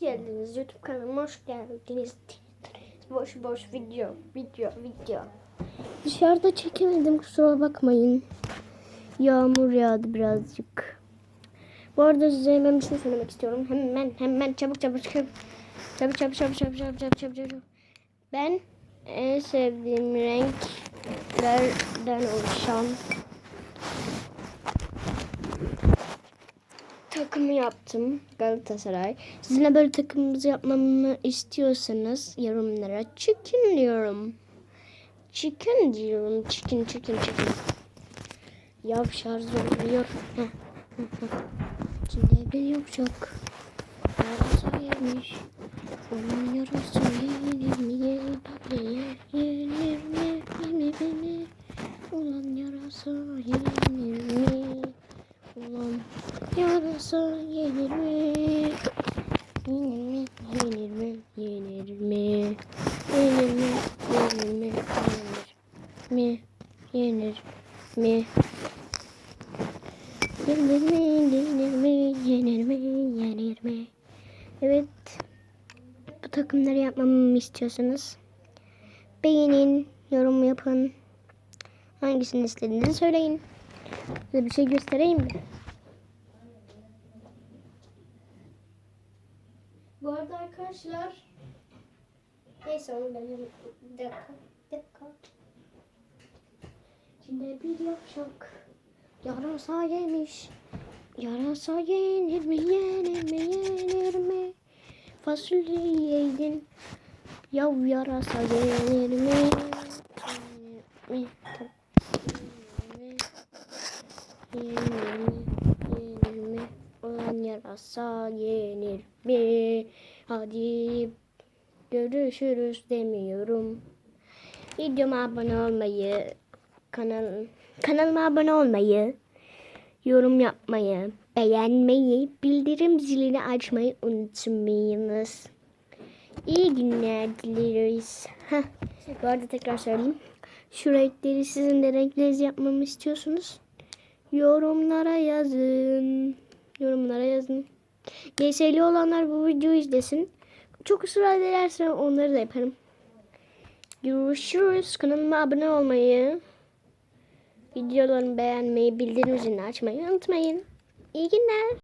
geldiniz. YouTube kanalıma hoş geldiniz. Boş boş video, video, video. Dışarıda çekemedim kusura bakmayın. Yağmur yağdı birazcık. Bu arada size hemen bir şey söylemek istiyorum. Hemen hemen çabuk çabuk çabuk. Çabuk çabuk çabuk çabuk çabuk çabuk çabuk çabuk. Ben en sevdiğim renklerden oluşan takımı yaptım Galatasaray. Sizinle böyle takımımızı yapmamı istiyorsanız yorumlara çıkın diyorum. Çıkın diyorum. Çıkın çıkın çıkın. Ya şarj oluyor. Şimdi bir yapacak. Yarasa yemiş. Onun yarası yenir mi yenir mi yenir mi yenir mi Ulan yarasa yenir mi Ulan yarasa yenir mi Yenir mi yenir mi yenir mi Yenir mi yenir mi yenir mi Yenir mi Yenir mi yenir mi yenir mi yenir mi Evet bu takımları yapmamı istiyorsanız beğenin, yorum yapın. Hangisini istediğinizi söyleyin. Size bir şey göstereyim mi? Bu arada arkadaşlar neyse onu ben bir dakika, dakika. Şimdi bir yapacak. Yarasa yemiş. Yarasa yenir mi, yenir mi, yenir mi? Fasulye yedin. Yav yarasa yenir mi? Yenir mi? Yenir mi? Yenir mi? Olan yarasa yenir mi? Hadi görüşürüz demiyorum. Videoma abone olmayı, kanal kanalıma abone olmayı, yorum yapmayı, beğenmeyi, bildirim zilini açmayı unutmayınız. İyi günler dileriz. Heh, bu arada tekrar söyleyeyim. Şu renkleri sizin de renklerinizi yapmamı istiyorsunuz. Yorumlara yazın. Yorumlara yazın. GS'li olanlar bu videoyu izlesin. Çok ısrar ederse onları da yaparım. Görüşürüz. Kanalıma abone olmayı, videolarımı beğenmeyi, bildirim zilini açmayı unutmayın. İyi günler.